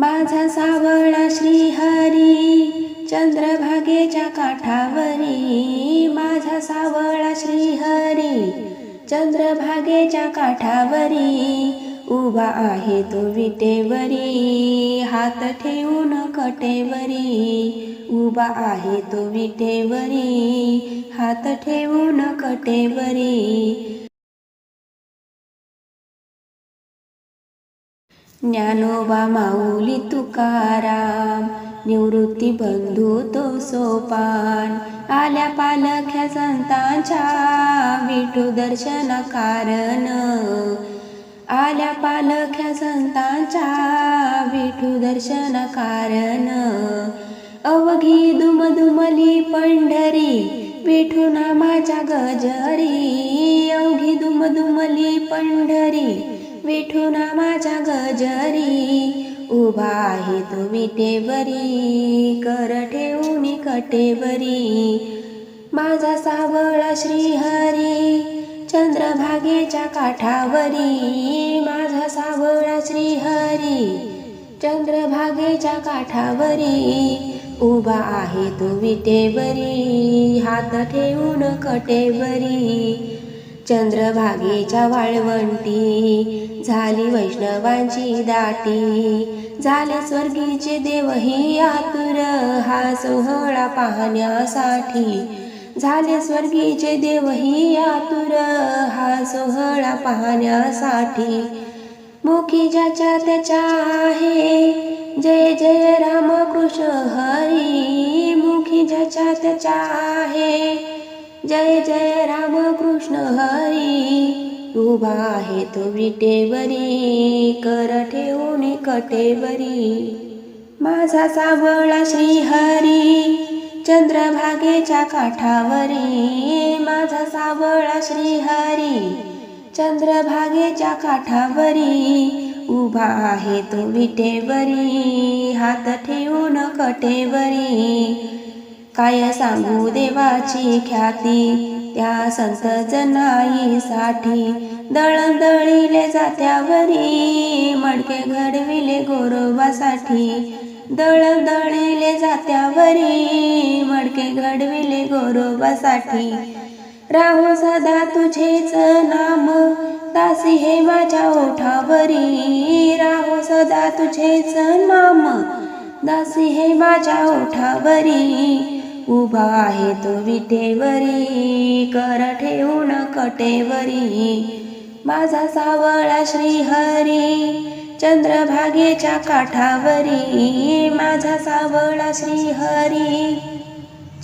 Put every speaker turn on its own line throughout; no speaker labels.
माझा सावळा श्रीहरी चंद्रभागेच्या काठावरी. माझा सावळा श्रीहरी चंद्रभागेच्या काठावरी. उभा आहे तो विटेवरी हात ठेवून कटेवरी. उभा आहे तो विटेवरी हात ठेवून कटेवरी. ज्ञानोबा माऊली तुकाराम निवृत्ती बंधू तो सोपान आल्या पालख्या संतांच्या विठू दर्शन कारण आल्या पालख्या संतांच्या विठू दर्शन कारण अवघी दुमधुमली पंढरी विठू नामाच्या गजरी. अवघी दुमधुमली पंढरी विठुना माझ्या गजरी. उभा आहे तो विटेवरी कर ठेवून कटेवरी. माझा सावळा श्रीहरी चंद्रभागेच्या काठावरी. माझा सावळा श्रीहरी चंद्रभागेच्या काठावरी. उभा आहे तो विटेवरी हात ठेवून कटेवरी. चंद्रभागेच्या वाळवंटी. झाली वैष्णवांची दाटी. झाले स्वर्गीचे देवही आतुर. हा सोहळा पाहण्यासाठी. झाले स्वर्गीचे देवही आतुर. हा सोहळा पाहण्यासाठी. मुखी ज्याच्या त्याच्या आहे. जय जय राम कृष्ण हरी. मुखी ज्याच्या त्याच्या आहे. जय जय राम कृष्ण हरी. उभा आहे तो विटेवरी कर ठेवून कटेवरी. माझा सावळा श्रीहरी चंद्रभागेच्या काठावरी. माझा सावळा श्रीहरी चंद्रभागेच्या काठावरी. उभा आहे तो विटेवरी हात ठेवून कटेवरी. काय सांगू देवाची ख्याती? त्या संत जनाईसाठी दळदळीले जात्यावरी मडके घडविले गोरोबासाठी. दळदळीले जात्यावरी मडके घडविले गोरोबासाठी. राहू सदा तुझेच नाम दासी हे माझ्या ओठावरी. राहू सदा तुझेच नाम दासी हे माझ्या ओठावरी. उभा आहे तो विठेवरी कर ठेवून कटेवरी. माझा सावळा श्रीहरी चंद्रभागेच्या काठावरी. माझा सावळा श्रीहरी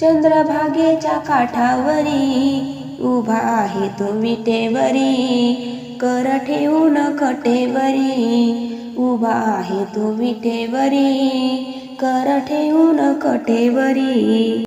चंद्रभागेच्या काठावरी. उभा आहे तो विटेवरी कर ठेवून कटेवरी. उभा आहे तो विटेवरी कर ठेवून कटेवरी.